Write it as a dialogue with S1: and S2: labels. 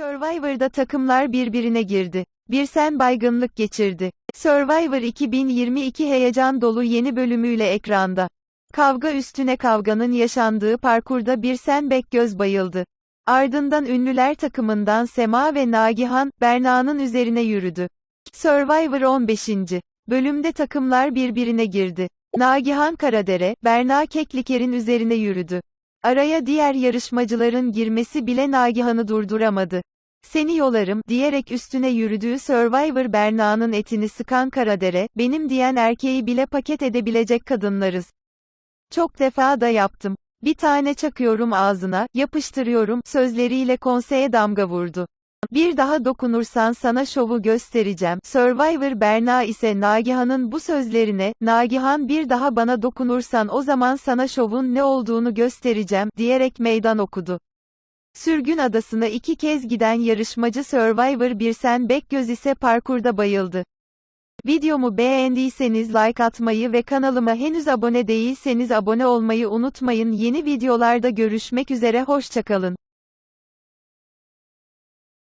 S1: Survivor'da takımlar birbirine girdi. Bir sen baygınlık geçirdi. Survivor 2022 heyecan dolu yeni bölümüyle ekranda. Kavga üstüne kavganın yaşandığı parkurda bir sen göz bayıldı. Ardından ünlüler takımından Sema ve Nagihan, Berna'nın üzerine yürüdü. Survivor 15. bölümde takımlar birbirine girdi. Nagihan Karadere, Berna Kekliker'in üzerine yürüdü. Araya diğer yarışmacıların girmesi bile Nagihan'ı durduramadı. Seni yolarım, diyerek üstüne yürüdüğü Survivor Berna'nın etini sıkan Karadere, benim diyen erkeği bile paket edebilecek kadınlarız. Çok defa da yaptım. Bir tane çakıyorum ağzına, yapıştırıyorum, sözleriyle konseye damga vurdu. Bir daha dokunursan sana şovu göstereceğim. Survivor Berna ise Nagihan'ın bu sözlerine, Nagihan bir daha bana dokunursan o zaman sana şovun ne olduğunu göstereceğim, diyerek meydan okudu. Sürgün adasına iki kez giden yarışmacı Survivor Birsen Bekgöz ise parkurda bayıldı. Videomu beğendiyseniz like atmayı ve kanalıma henüz abone değilseniz abone olmayı unutmayın. Yeni videolarda görüşmek üzere hoşçakalın.